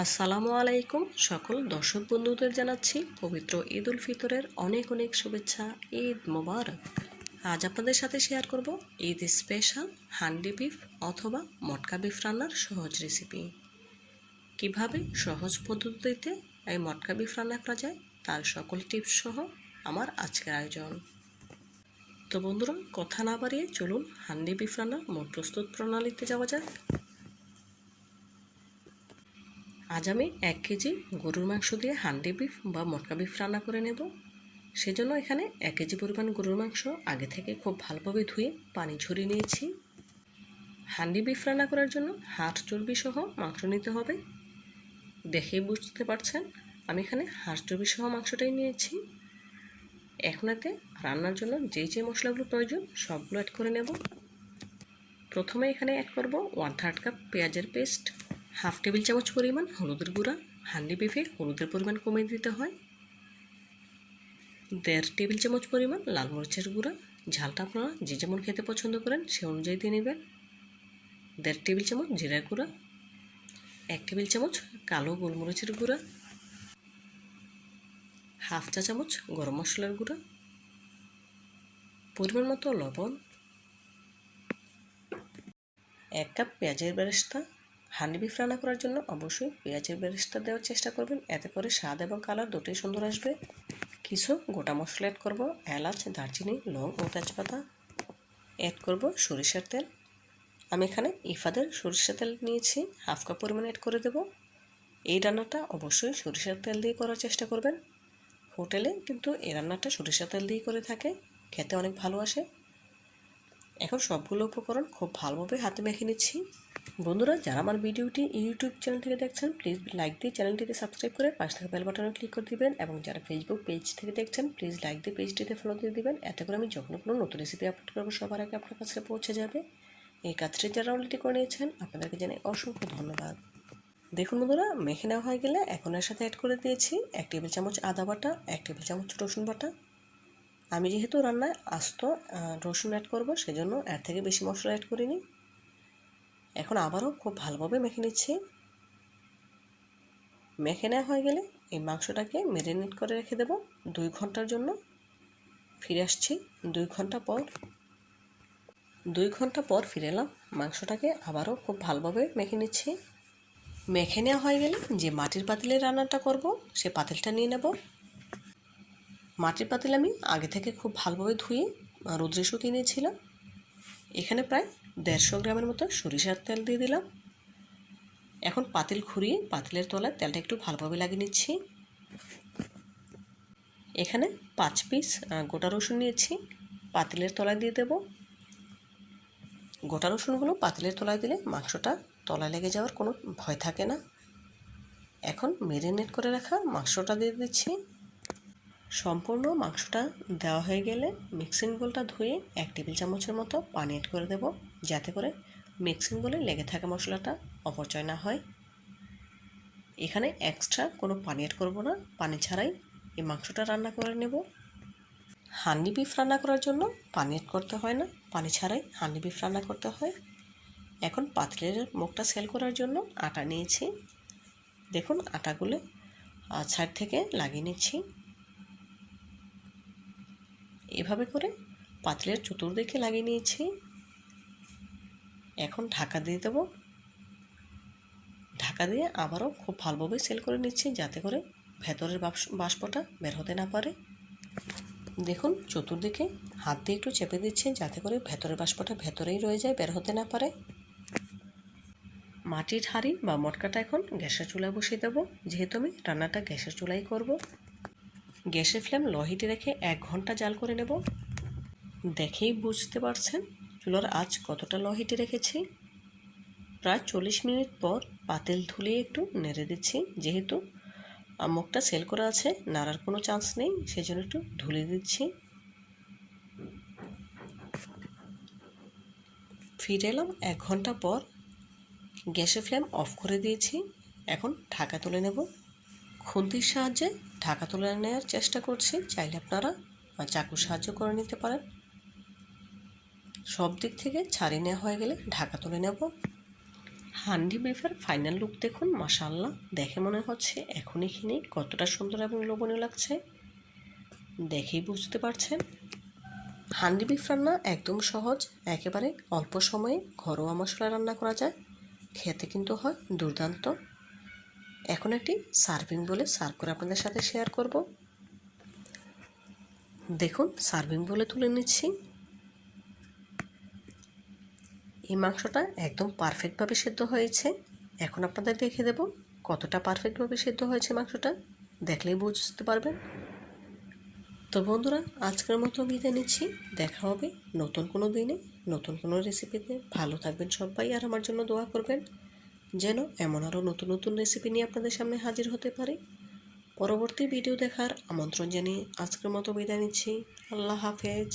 আসসালামু আলাইকুম সকল দর্শক বন্ধুদের জানাচ্ছি পবিত্র ঈদ উল ফিতরের অনেক অনেক শুভেচ্ছা, ঈদ মোবারক। আজ আপনাদের সাথে শেয়ার করব ঈদ স্পেশাল হান্ডি বিফ অথবা মটকা বিফ রান্নার সহজ রেসিপি। কীভাবে সহজ পদ্ধতিতে এই মটকা বিফ রান্না করা যায় তার সকল টিপস সহ আমার আজকের আয়োজন। তো বন্ধুরা, কথা না বাড়িয়ে চলুন হান্ডি বিফ রান্নার মোট প্রস্তুত প্রণালীতে যাওয়া যাক। আজ আমি এক কেজি গরুর মাংস দিয়ে হান্ডি বিফ বা মটকা বিফ রান্না করে নেব। সেজন্য এখানে এক কেজি পরিমাণ গরুর মাংস আগে থেকে খুব ভালোভাবে ধুয়ে পানি ঝরিয়ে নিয়েছি। হান্ডি বিফ রান্না করার জন্য হাড় চর্বি সহ মাংস নিতে হবে। দেখেই বুঝতে পারছেন, আমি এখানে হাঁস চর্বি সহ মাংসটাই নিয়েছি। এখন এতে রান্নার জন্য যেই যে মশলাগুলো প্রয়োজন সবগুলো অ্যাড করে নেব। প্রথমে এখানে অ্যাড করব ওয়ান থার্ড কাপ পেঁয়াজের পেস্ট হাফ টেবিল চামচ পরিমাণ হলুদের গুঁড়া, হান্ডি বিফে হলুদের পরিমাণ কমিয়ে দিতে হয়। দেড় টেবিল চামচ পরিমাণ লাল মরিচের গুঁড়া, ঝালটা আপনারা যে যেমন খেতে পছন্দ করেন সে অনুযায়ী দিয়ে নেবেন। দেড় টেবিল চামচ জিরার গুঁড়া, এক টেবিল চামচ কালো গোলমরিচের গুঁড়া, হাফ চা চামচ গরম মশলার গুঁড়া, পরিমাণ মতো লবণ, এক কাপ পেঁয়াজের বেরেস্তা হান্ডি বিফ রান্না করার জন্য অবশ্যই পেঁয়াজের বেরেস্তা দেওয়ার চেষ্টা করবেন। এতে করে স্বাদ এবং কালার দুটোই সুন্দর আসবে। কিছু গোটা মশলা অ্যাড করব, এলাচ, দারচিনি, লং ও তেজপাতা। অ্যাড করব সরিষার তেল। আমি এখানে ইফাদের সরিষার তেল নিয়েছি, হাফ কাপ পরিমাণ অ্যাড করে দেব। এই রান্নাটা অবশ্যই সরিষার তেল দিয়ে করার চেষ্টা করবেন। হোটেলে কিন্তু এই রান্নাটা সরিষার তেল দিয়ে করে থাকে, খেতে অনেক ভালো আসে। এখন সবগুলো উপকরণ খুব ভালোভাবে হাতে মেখে নিচ্ছি। বন্ধুরা, যারা আমার ভিডিওটি ইউটিউব চ্যানেল থেকে দেখছেন প্লিজ লাইক দিয়ে চ্যানেলটিতে সাবস্ক্রাইব করে পাশে থাকা বেল বাটনে ক্লিক করে দিবেন এবং যারা ফেসবুক পেজ থেকে দেখছেন প্লিজ লাইক দিয়ে পেজটিতে ফলো দিয়ে দিবেন। এতে করে আমি যখন কোনো নতুন রেসিপি আপলোড করব, সবার আগে আপনার কাছে পৌঁছে যাবে। এই কাজটি যারা অলরেডি করে নিয়েছেন, আপনাদেরকে জানাই অসংখ্য ধন্যবাদ। দেখুন বন্ধুরা, মেখে নেওয়া হয়ে গেলে এখন এর সাথে অ্যাড করে দিয়েছি এক টেবিল চামচ আদা বাটা, এক টেবিল চামচ রসুন বাটা। আমি যেহেতু রান্নায় আস্ত রসুন অ্যাড করব, সেজন্য এর থেকে বেশি মশলা অ্যাড করিনি। এখন আবারও খুব ভালোভাবে মেখে নিচ্ছি। মেখে নেওয়া হয়ে গেলে এই মাংসটাকে ম্যারিনেট করে রেখে দেব দুই ঘণ্টার জন্য। ফিরে আসছি দুই ঘণ্টা পর। দুই ঘণ্টা পর ফিরে এলাম, মাংসটাকে আবারও খুব ভালোভাবে মেখে নিচ্ছি। মেখে নেওয়া হয়ে গেলে যে মাটির পাতিলে রান্নাটা করব, সে পাতিলটা নিয়ে নেব। মাটির পাতিল আমি আগে থেকে খুব ভালোভাবে ধুয়ে রোদ্রে শুকিয়ে নিয়েছিলাম। এখানে প্রায় দেড়শো গ্রামের মতো সরিষার তেল দিয়ে দিলাম। এখন পাতিল ঘুরিয়ে পাতিলের তলায় তেলটা একটু ভালোভাবে লাগিয়ে নিচ্ছি। এখানে পাঁচ পিস গোটা রসুন নিয়েছি, পাতিলের তলায় দিয়ে দেব। গোটা রসুনগুলো পাতিলের তলায় দিলে মাংসটা তলায় লেগে যাওয়ার কোনো ভয় থাকে না। এখন মেরিনেট করে রাখা মাংসটা দিয়ে দিচ্ছি। সম্পূর্ণ মাংসটা দেওয়া হয়ে গেলে মিক্সিং বোলটা ধুয়ে এক টেবিল চামচের মতো পানি এড করে দেব। যাতে করে মিক্সিং বলে লেগে থাকা মশলাটা অপচয় না হয়। এখানে এক্সট্রা কোনো পানি অ্যাড করব না। পানি ছাড়াই এই মাংসটা রান্না করে নেব। হান্ডি বিফ রান্না করার জন্য পানি অ্যাড করতে হয় না। পানি ছাড়াই হান্ডি বিফ রান্না করতে হয়। এখন পাতলের মুখটা সেল করার জন্য আটা নিয়েছি। দেখুন আটাগুলো সাইড থেকে লাগিয়ে নিচ্ছি। এভাবে করে পাতলের চতুর্দিকে লাগিয়ে নিয়েছি। এখন ঢাকা দিয়ে দেবো। ঢাকা দিয়ে আবারও খুব ভালোভাবে সেল করে নিচ্ছি যাতে করে ভেতরের বাষ্পটা বের হতে না পারে। দেখুন, চতুর্দিকে হাত দিয়ে একটু চেপে দিচ্ছি যাতে করে ভেতরের বাষ্পটা ভেতরেই রয়ে যায়, বের হতে না পারে। মাটির হাঁড়ি বা মটকাটা এখন গ্যাসের চুলায় বসিয়ে দেবো। যেহেতু আমি রান্নাটা গ্যাসের চুলাই করব। গ্যাসের ফ্লেম লো হিটে রেখে এক ঘণ্টা জাল করে নেব। দেখেই বুঝতে পারছেন চুলার আঁচ কতটা লো হিটে রেখেছি? প্রায় চল্লিশ মিনিট পর পাতিল ধুলিয়ে একটু নেড়ে দিচ্ছি। যেহেতু মুখটা সেল করা আছে, নাড়ার কোনো চান্স নেই সেই জন্য একটু ধুলিয়ে দিচ্ছি। ফিরে এলাম এক ঘণ্টা পর। গ্যাসের ফ্লেম অফ করে দিয়েছি। এখন ঢাকা তুলে নেব। খুন্তির সাহায্যে ঢাকা তুলে নেওয়ার চেষ্টা করছি। চাইলে আপনারা চাকুর সাহায্য করে নিতে পারেন। সব দিক থেকে ছাড়িয়ে নেওয়া হয়ে গেলে ঢাকা তুলে নেব। হান্ডি বিফের ফাইনাল লুক দেখুন মাশাল্লাহ দেখে মনে হচ্ছে এখনই কিনে কতটা সুন্দর এবং লোভনীয় লাগছে। দেখেই বুঝতে পারছেন। হান্ডি বিফ রান্না একদম সহজ, একেবারে অল্প সময়ে ঘরোয়া মশলা রান্না করা যায়। খেতে কিন্তু হয় দুর্দান্ত। এখন একটি সার্ভিং বলে সার্ভ করে আপনাদের সাথে শেয়ার করব। দেখুন সার্ভিং বলে তুলে নিচ্ছি। এই মাংসটা একদম পারফেক্টভাবে সেদ্ধ হয়েছে। এখন আপনাদের দেখে দেব কতটা পারফেক্টভাবে সেদ্ধ হয়েছে মাংসটা। দেখলেই বুঝতে পারবেন। তো বন্ধুরা, আজকের মতো বিদায় নিচ্ছি। দেখা হবে নতুন কোনো দিনে, নতুন কোনো রেসিপিতে ভালো থাকবেন সবাই আর আমার জন্য দোয়া করবেন, যেন এমন আরও নতুন নতুন রেসিপি নিয়ে আপনাদের সামনে হাজির হতে পারি। পরবর্তী ভিডিও দেখার আমন্ত্রণ জানিয়ে আজকের মতো বিদায় নিচ্ছি। আল্লাহ হাফেজ।